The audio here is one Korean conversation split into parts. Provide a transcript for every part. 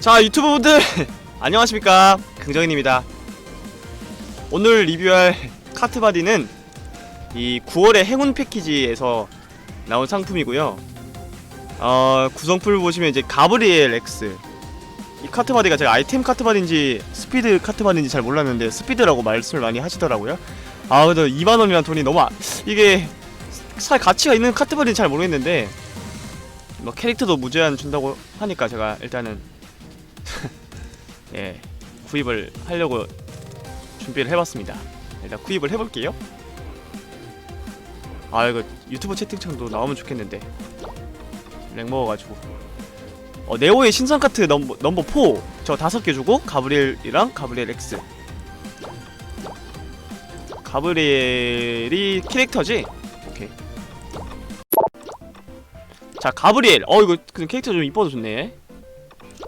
자 유튜브 분들 안녕하십니까? 긍정인입니다. 오늘 리뷰할 카트바디는 이 9월의 행운 패키지에서 나온 상품이고요. 어, 구성품을 보시면 이제 가브리엘 X. 이 카트바디가 제가 아이템 카트바디인지 스피드 카트바디인지 잘 몰랐는데 스피드라고 말씀을 많이 하시더라고요. 아 근데 2만원이란 돈이 너무 아, 이게 살 가치가 있는 카트바디는 잘 모르겠는데 뭐 캐릭터도 무제한 준다고 하니까 제가 일단은 예 구입을 하려고 준비를 해봤습니다. 일단 구입을 해볼게요. 아 이거 유튜브 채팅창도 나오면 좋겠는데 렉 먹어가지고 어 네오의 신상 카트 넘버 넘버 4저 다섯 개 주고 가브리엘이랑 가브리엘 X 가브리엘이 캐릭터지? 자 가브리엘. 어 이거 그 캐릭터 좀 이뻐도 좋네.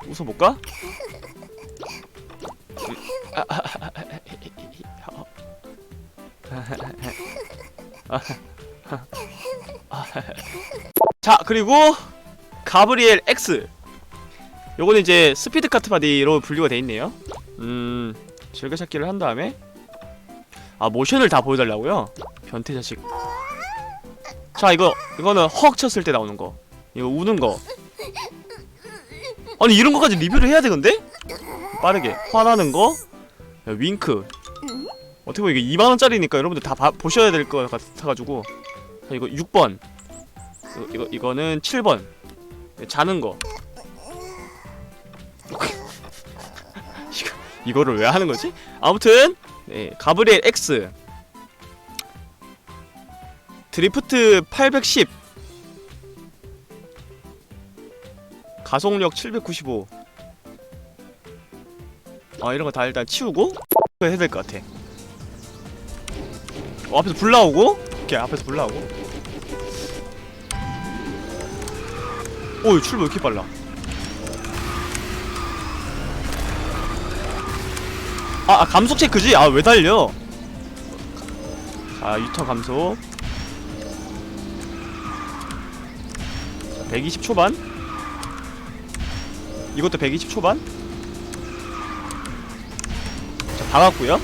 웃어볼까? 자 그리고 가브리엘 X. 요거는 이제 스피드 카트 바디로 분류가 돼 있네요. 음 즐겨찾기를 한 다음에. 아 모션을 다 보여달라고요? 변태 자식. 자 이거 이거는 헉 쳤을 때 나오는 거 이거 우는 거. 아니 이런 거까지 리뷰를 해야 되는데? 빠르게. 화나는 거. 야, 윙크. 어떻게 보면 이게 2만원짜리니까 여러분들 다 봐- 보셔야 될 것 같아가지고. 자, 이거 6번. 이거, 이거, 이거는 7번. 자는 거. 이거, 이거를 왜 하는 거지? 아무튼 네, 가브리엘 X. 드리프트 810 가속력 795 아 이런 거 다 일단 치우고 해야 될 것 같아. 어, 앞에서 불 나오고? 오케이 앞에서 불 나오고. 오이 출발 왜 이렇게 빨라? 아, 아 감속 체크지? 아 왜 달려? 자 유턴 감속. 자, 120 초반 이것도 120 초반? 자 박았고요.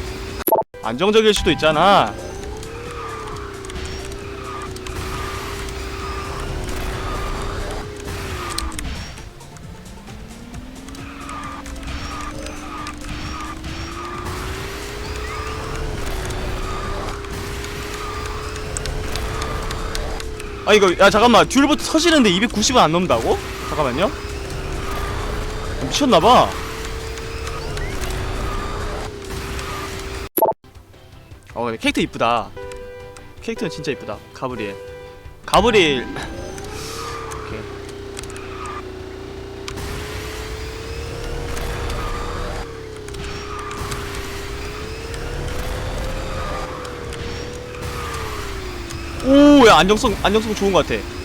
안정적일 수도 있잖아. 아 이거 야 잠깐만. 듀얼부터 서지는데 290은 안 넘는다고? 잠깐만요 미쳤나봐. 어 근데 캐릭터 이쁘다. 캐릭터는 진짜 이쁘다. 가브리엘. 가브리엘. 오야 안정성 안정성 좋은 것 같아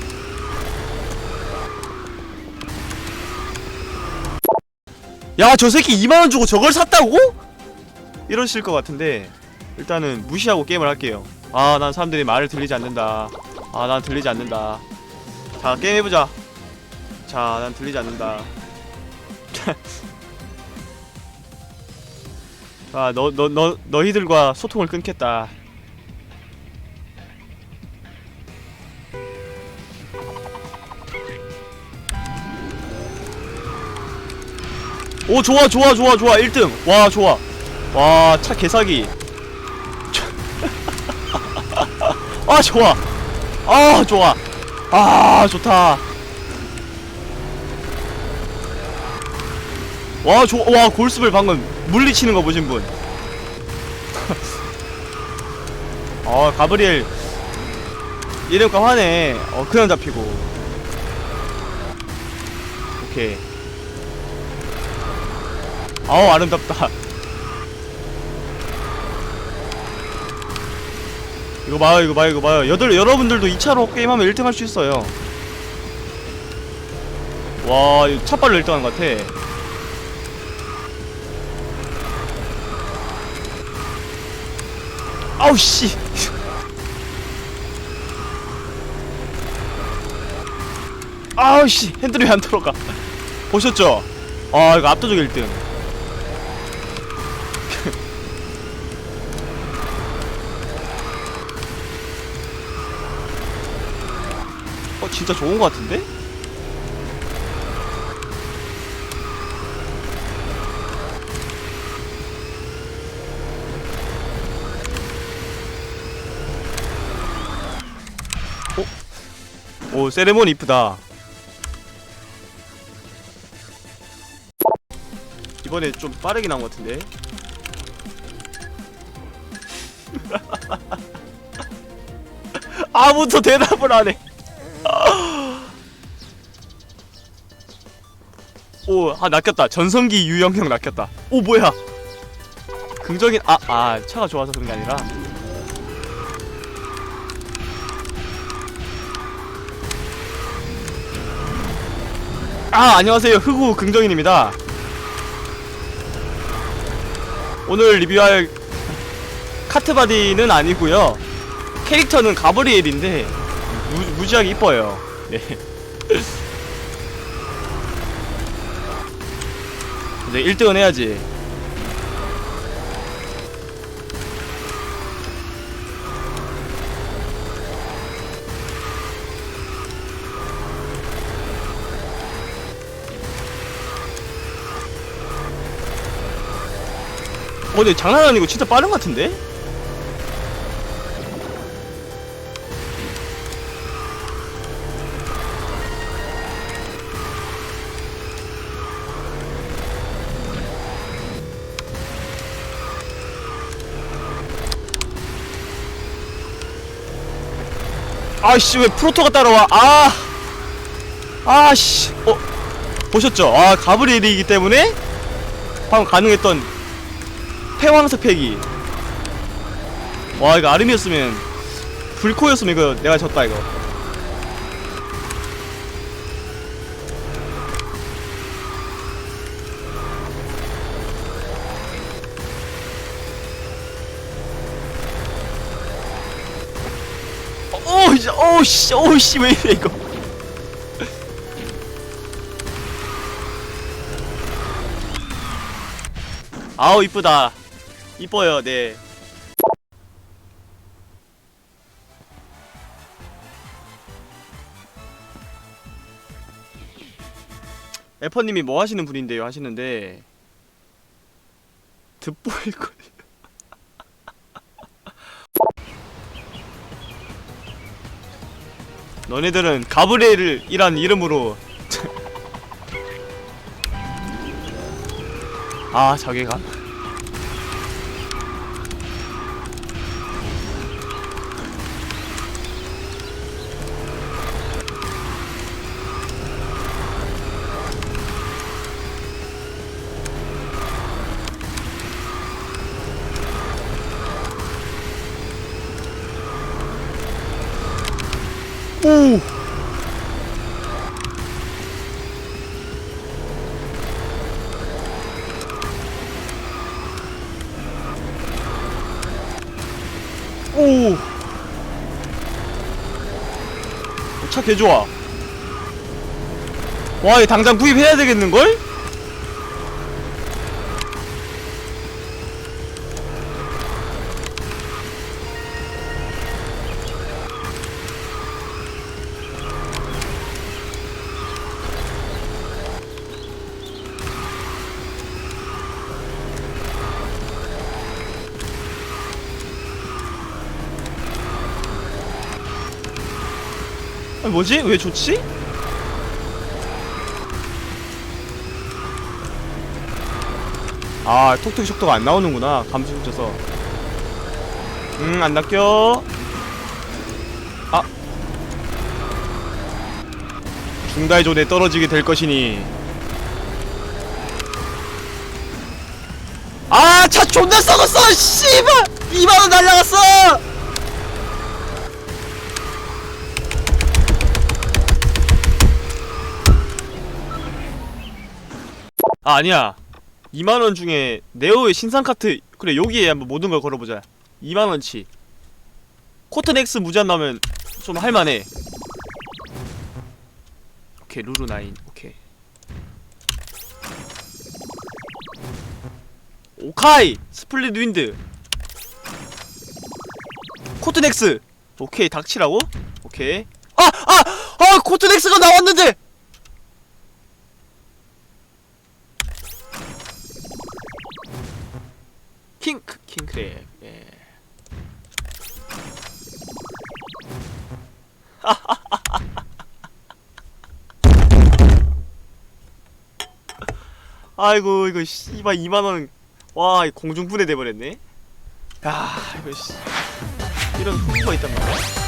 야 저 새끼 2만원 주고 저걸 샀다고? 이러실 것 같은데 일단은 무시하고 게임을 할게요. 아 난 사람들이 말을 들리지 않는다. 아 난 들리지 않는다. 자 게임 해보자. 자 난 들리지 않는다. 자 너 너 너 너희들과 소통을 끊겠다 오 좋아 좋아 좋아 좋아. 1등. 와 좋아. 와 차 개사기. 아 좋아. 아 좋아. 아 좋다. 와 좋아 와 골스벨 방금 물리치는 거 보신 분. 어, 가브리엘. 이름값 하네. 어, 그냥 잡히고. 오케이. 아우, 아름답다. 이거 봐요, 이거 봐요, 이거 봐요. 여들, 여러분들도 2차로 게임하면 1등 할 수 있어요. 와, 이거 차빨로 1등 하는 것 같아. 아우, 씨. 아우 씨 핸들이 왜안 들어가 보셨죠? 아 이거 압도적 1등 진짜 좋은 것 같은데? 어? 오 세레모니 이쁘다 이번에 좀 빠르게 나온 것 같은데 아무도 대답을 안해 오, 아 낚였다. 전성기 유영형 낚였다. 오, 뭐야? 긍정인 아, 아, 차가 좋아서 그런 게 아니라. 아, 안녕하세요. 흑우 긍정인입니다. 오늘 리뷰할 카트바디는 아니고요. 캐릭터는 가브리엘인데 무, 무지하게 이뻐요. 네. 이제 1등은 해야지. 어, 근데 장난 아니고 진짜 빠른 것 같은데? 아씨 왜 프로토가 따라와? 아 아씨 어 보셨죠? 아 가브리엘이기 때문에 방금 가능했던 패왕석 패기. 와 이거 아름이었으면 불코였으면 이거 내가 졌다 이거 오씨 오씨 왜 이래 이거? 아우 이쁘다. 이뻐요 네. 에퍼님이 뭐 하시는 분인데요 하시는데 듣보일 거 너네들은 가브리엘이란 이름으로. 아 자괴감 오. 차 개좋아. 와, 얘 당장 구입해야 되겠는걸? 아니, 뭐지? 왜 좋지? 아, 톡톡이 속도가 안 나오는구나. 감수 붙여서. 음, 안 낚여. 아. 중다의 존에 떨어지게 될 것이니. 아, 차 존나 썩었어! 씨발! 2만원 날라갔어! 아 아니야. 2만원 중에 네오의 신상 카트 그래 여기에 한번 모든 걸 걸어보자. 2만원치. 코튼 X 무제한 나오면 좀 할만해. 오케이 루루 나인. 오케이. 오카이! 스플릿 윈드. 코트넥스 오케이 닥치라고? 오케이. 아아아 코트넥스가 나왔는데 킹크 킹크랩 예. 아이고 이거 씨발 2만 원 와 이거 공중분해 돼 버렸네. 야 이거 씨. 이런 후보가 있단 말이야